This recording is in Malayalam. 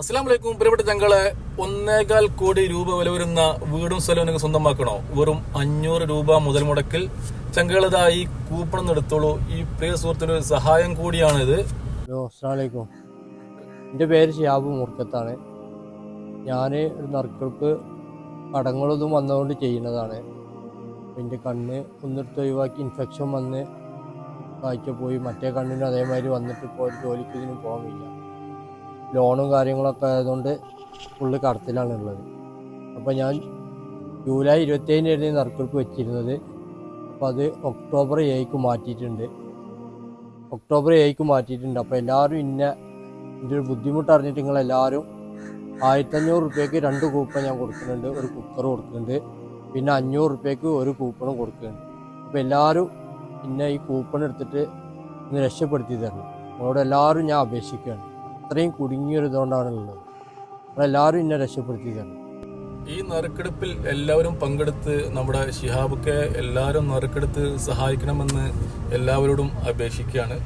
അസ്സാം വലൈക്കും പ്രിയപ്പെട്ട ഞങ്ങൾ ഒന്നേകാൽ കോടി രൂപ വില വരുന്ന വീടും സ്ഥലവും നിങ്ങൾക്ക് സ്വന്തമാക്കണോ? വെറും അഞ്ഞൂറ് രൂപ മുതൽ മുടക്കിൽ. ചങ്കളതാ ഈ കൂപ്പൺ ഒന്ന് എടുത്തോളൂ. ഈ പ്രിയ സുഹൃത്തിന് ഒരു സഹായം കൂടിയാണ് ഇത്. ഹലോ അസ്സാമലൈക്കും എന്റെ പേര് ഷിയാബ് മുർക്കത്താണ്. ഞാൻ ഒരു നറുക്കെടുപ്പ് കടങ്ങളൊന്നും വന്നതുകൊണ്ട് ചെയ്യുന്നതാണ്. എന്റെ കണ്ണ് ഒന്നെടുത്ത് ഒഴിവാക്കി ഇൻഫെക്ഷൻ വന്ന് കാഴ്ച പോയി. മറ്റേ കണ്ണിനും അതേമാതിരി വന്നിട്ട് ഇപ്പോൾ ജോലിക്ക് ഇതിനും പോകാൻ ലോണും കാര്യങ്ങളൊക്കെ ആയതുകൊണ്ട് ഫുള്ള് കടത്തിലാണ് ഉള്ളത്. അപ്പോൾ ഞാൻ ജൂലൈ ഇരുപത്തേഴിനായിരുന്നു നറുക്കെടുപ്പ് വെച്ചിരുന്നത്. അപ്പോൾ അത് ഒക്ടോബർ ഏഴിക്ക് മാറ്റിയിട്ടുണ്ട്. ഒക്ടോബർ ഏഴിക്ക് മാറ്റിയിട്ടുണ്ട്. അപ്പോൾ എല്ലാവരും ഇന്ന ഇതിന്റെ ഒരു ബുദ്ധിമുട്ട് അറിഞ്ഞിട്ട് നിങ്ങൾ എല്ലാവരും ആയിരത്തഞ്ഞൂറ് റുപ്യക്ക് രണ്ട് കൂപ്പൺ ഞാൻ കൊടുക്കുന്നുണ്ട്. ഒരു കുക്കർ കൊടുക്കുന്നുണ്ട്. പിന്നെ അഞ്ഞൂറ് റുപ്യക്ക് ഒരു കൂപ്പണും കൊടുക്കുന്നുണ്ട്. അപ്പോൾ എല്ലാവരും ഇന്ന ഈ കൂപ്പൺ എടുത്തിട്ട് ഒന്ന് രക്ഷപ്പെടുത്തി തരണം നിങ്ങളോട് എല്ലാവരും ഞാൻ അപേക്ഷിക്കുകയാണ്. അത്രയും കുടുങ്ങിയൊരു ഇതുകൊണ്ടാണ് ഉള്ളത് നിങ്ങളെല്ലാവരും എന്നെ രക്ഷപ്പെടുത്തി തരണം ഈ നറുക്കെടുപ്പിൽ എല്ലാവരും പങ്കെടുത്ത് നമ്മുടെ ഷിഹാബുക്കെ എല്ലാവരും നറുക്കെടുത്ത് സഹായിക്കണമെന്ന് എല്ലാവരോടും അപേക്ഷിക്കുകയാണ്.